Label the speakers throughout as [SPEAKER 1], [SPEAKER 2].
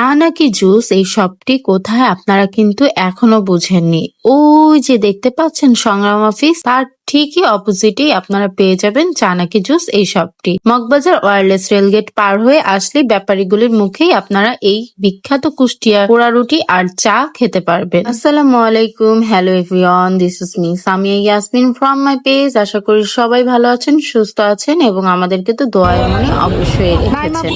[SPEAKER 1] চা নাকি জুস এই সবটি কোথায় আপনারা কিন্তু এখনও বুঝেননি। ওই যে দেখতে পাচ্ছেন সংগ্রাম অফিস তার ঠিকই অপোজিটে আপনারা পেয়ে যাবেন চা নাকি জুস এই সবটি। মগবাজার ওয়ারলেস রেলগেট পার হয়ে আসলে ব্যাপারীগুলির মুখেই আপনারা এই বিখ্যাত কুষ্টিয়া পোড়া রুটি আর চা খেতে পারবেন। আসসালামু আলাইকুম hello everyone this is me Samia Yasmin from my page আশা করি সবাই ভালো আছেন সুস্থ আছেন এবং আমাদেরকে তো দোয়া মনে অবশ্যই রেখেছেন।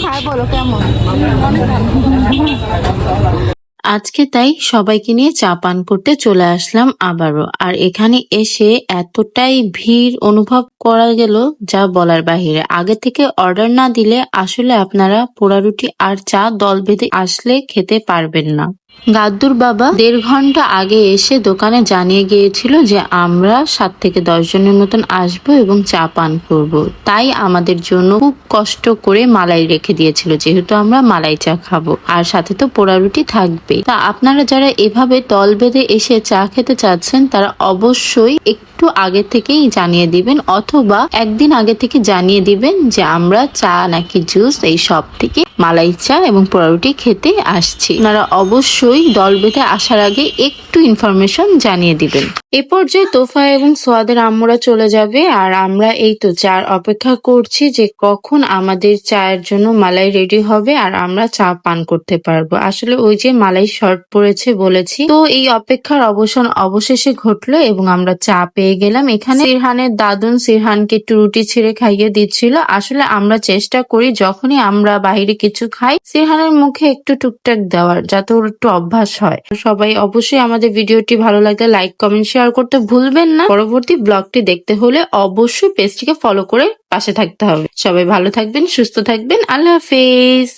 [SPEAKER 1] আজকে তাই সবাইকে নিয়ে চা পান করতে চলে আসলাম আবারও। আর এখানে এসে এতটাই ভিড় অনুভব করা গেল যা বলার বাহিরে। আগে থেকে অর্ডার না দিলে আসলে আপনারা পোড়া রুটি আর চা দল বেঁধে আসলে খেতে পারবেন না। গাদ্দুর বাবা দেড় ঘণ্টা আগে এসে দোকানে জানিয়ে গিয়েছিল যে আমরা সাত থেকে দশ জনের মতন আসব এবং চা পান করব। তাই আমাদের জন্য খুব কষ্ট করে মালাই রেখে দিয়েছিল, যেহেতু আমরা মালাই চা খাব। আর সাথে তো পোড়া রুটি থাকবে তা আপনারা যারা এভাবে দল বেঁধে এসে চা খেতে চাচ্ছেন, তারা অবশ্যই একটু আগে থেকেই জানিয়ে দিবেন অথবা একদিন আগে থেকে জানিয়ে দিবেন যে আমরা চা নাকি জুস এই সব থেকে মালাই চা এবং পোড়া রুটি খেতে আসছি। আপনারা অবশ্যই দল বেঁধে আসার আগে একটু ইনফরমেশন জানিয়ে দিবেন। এ পর্যায়ে তোফা এবং সোয়াদের আম্মুরা চলে যাবে, আর আমরা এই তো চার অপেক্ষা করছি যে কখন আমাদের চায়ের জন্য মালাই রেডি হবে, আর আমরা চা পান করতে পারব। আসলে ওই যে মালাই শর্ট পড়েছে বলেছি। তো এই অপেক্ষার অবসান অবশেষে ঘটলো এবং আমরা চা পেয়ে গেলাম। এখানে সিরহানের দাদুন সিরহানকে একটু রুটি ছিঁড়ে খাইয়ে দিচ্ছিল। আসলে আমরা চেষ্টা করি, যখনই আমরা বাইরে কিছু খাই, সিরহানের মুখে একটু টুকটাক দেওয়ার, যাতে ওর একটু অভ্যাস হয়। সবাই অবশ্যই আমাদের ভিডিওটি ভালো লাগলে লাইক কমেন্ট শেয়ার করতে ভুলবেন না। পরবর্তী ব্লগটি দেখতে হলে অবশ্যই পেজটিকে ফলো করে পাশে থাকতে হবে। সবাই ভালো থাকবেন, সুস্থ থাকবেন। আল্লাহ হাফেজ।